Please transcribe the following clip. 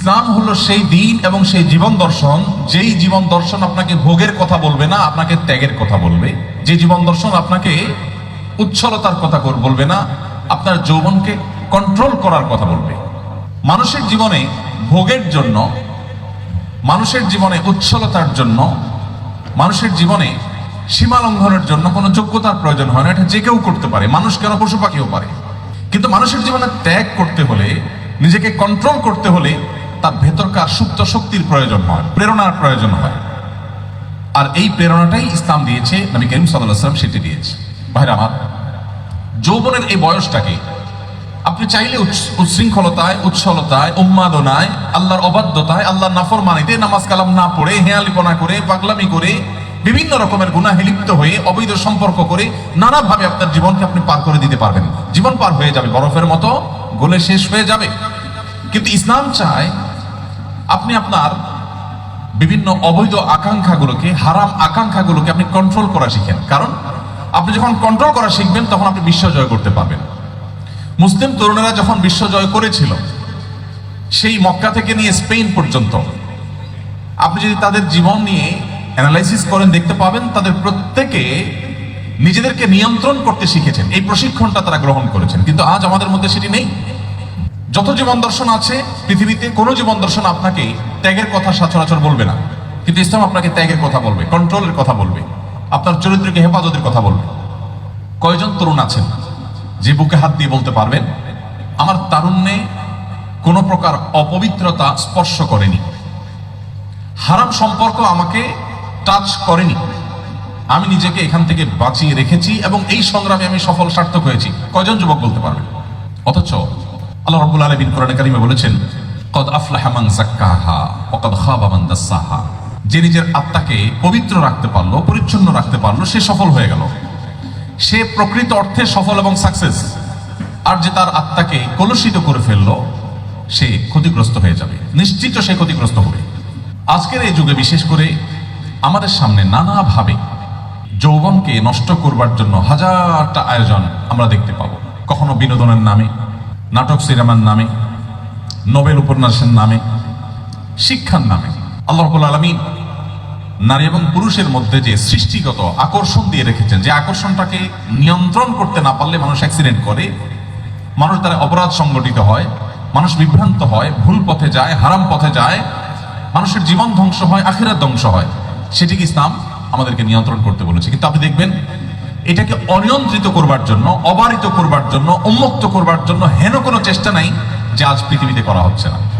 ইসলাম হলো সেই দিন এবং সেই জীবন দর্শন। যেই জীবন দর্শন আপনাকে ভোগের কথা বলবে না, আপনাকে ত্যাগের কথা বলবে। যে জীবন দর্শন আপনাকে উচ্ছলতার কথা বলবে না, আপনার যৌবনকে কন্ট্রোল করার কথা বলবে। মানুষের জীবনে ভোগের জন্য, মানুষের জীবনে উচ্ছলতার জন্য, মানুষের জীবনে সীমা লঙ্ঘনের জন্য কোনো যোগ্যতার প্রয়োজন হয় না। এটা যে কেউ করতে পারে। মানুষ কেন পশু পাখিও পারে? কিন্তু মানুষের জীবনে ত্যাগ করতে হলে, নিজেকে কন্ট্রোল করতে হলে তার ভেতরকার সুপ্ত শক্তির প্রয়োজন হয়, প্রেরণার প্রয়োজন হয়। আর এই প্রেরণাটাই ইসলাম দিয়েছে, নবী করিম সাল্লাম সেটি দিয়েছে। ভাইরা আমার, যৌবনের এই বয়সটাকে আপনি চাইলে উচ্ছৃঙ্খলতায় উচ্ছলতায় উন্মাদনায়, আল্লাহর অবাধ্যতায়, আল্লাহর নাফর মানিতে নামাজ কালাম না পড়ে, হেয়ালিপনা করে, পাগলামি করে, বিভিন্ন রকমের গুনাহে লিপ্ত হয়ে, অবৈধ সম্পর্ক করে, নানাভাবে আপনার জীবনকে আপনি পার করে দিতে পারবেন। জীবন পার হয়ে যাবে, বরফের মতো, গলে শেষ হয়ে যাবে। কিন্তু ইসলাম চায় আপনি আপনার বিভিন্ন অবৈধ আকাঙ্ক্ষাগুলোকে, হারাম আকাঙ্ক্ষাগুলোকে আপনি কন্ট্রোল করা শিখেন। কারণ আপনি যখন কন্ট্রোল করা শিখবেন, তখন আপনি বিশ্ব জয় করতে পারবেন। মুসলিম তরুণেরা যখন বিশ্ব জয় করেছিল, সেই মক্কা থেকে নিয়ে স্পেন পর্যন্ত, আপনি যদি তাদের জীবন নিয়ে অ্যানালাইসিস করেন, দেখতে পাবেন, তাদের প্রত্যেকে নিজেদেরকে নিয়ন্ত্রণ করতে শিখেছেন। এই প্রশিক্ষণটা তারা গ্রহণ করেছেন। কিন্তু আজ আমাদের মধ্যে সেটি নেই। যত জীবন দর্শন আছে পৃথিবীতে কোনো জীবন দর্শন আপনাকে ত্যাগের কথা সচরাচর বলবে না। কিন্তু ইসলাম আপনাকে ত্যাগের কথা বলবে কন্ট্রোলের কথা বলবে, আপনার চরিত্রকে হেফাজতের কথা বলবে। কয়জন তরুণ আছেন যে বুকে হাত দিয়ে বলতে পারবেন, আমার তারুণ্যে কোনো প্রকার অপবিত্রতা স্পর্শ করেনি। হারাম সম্পর্ক আমাকে টাচ করেনি। আমি নিজেকে এখান থেকে বাঁচিয়ে রেখেছি এবং এই সংগ্রামে আমি সফল সার্থক হয়েছি। কয়জন যুবক বলতে পারবেন? অথচ আল্লাহ রাব্বুল আলামিন কোরআনে কারিমে বলেছেন, কদ আফলাহা মান যাক্কাহা ওয়া কদ খাবা মান দাসসাহা যে নিজের আত্মাকে পবিত্র রাখতে পারল, পরিচ্ছন্ন রাখতে পারল, সে সফল হয়ে গেল। সে প্রকৃত অর্থে সফল এবং সাকসেস। আর যে তার আত্মাকে কলুষিত করে ফেলল, সে ক্ষতিগ্রস্ত হয়ে যাবে। নিশ্চিত সে ক্ষতিগ্রস্ত হবে। আজকের এই যুগে বিশেষ করে আমাদের সামনে নানাভাবে যৌবনকে নষ্ট করবার জন্য হাজারটা আয়োজন আমরা দেখতে পাবো। কখনো বিনোদনের নামে নাটক সিনেমার নামে, নোবেল উপন্যাসের নামে, শিক্ষার নামে। আল্লাহ রবুল আলমী নারী এবং পুরুষের মধ্যে যে সৃষ্টিগত আকর্ষণ দিয়ে রেখেছেন, যে আকর্ষণটাকে নিয়ন্ত্রণ করতে না পারলে মানুষ অ্যাক্সিডেন্ট করে, মানুষ দ্বারা অপরাধ সংগঠিত হয়, মানুষ বিভ্রান্ত হয়, ভুল পথে যায়, হারাম পথে যায়, মানুষের জীবন ধ্বংস হয়, আখেরাত ধ্বংস হয়। সেটিকে ইসলাম আমাদেরকে নিয়ন্ত্রণ করতে বলেছে। কিন্তু আপনি দেখবেন এটাকে অনিয়ন্ত্রিত করবার জন্য, অবারিত করবার জন্য উন্মুক্ত করবার জন্য হেন কোনো চেষ্টা নাই যে আজ পৃথিবীতে করা হচ্ছে না।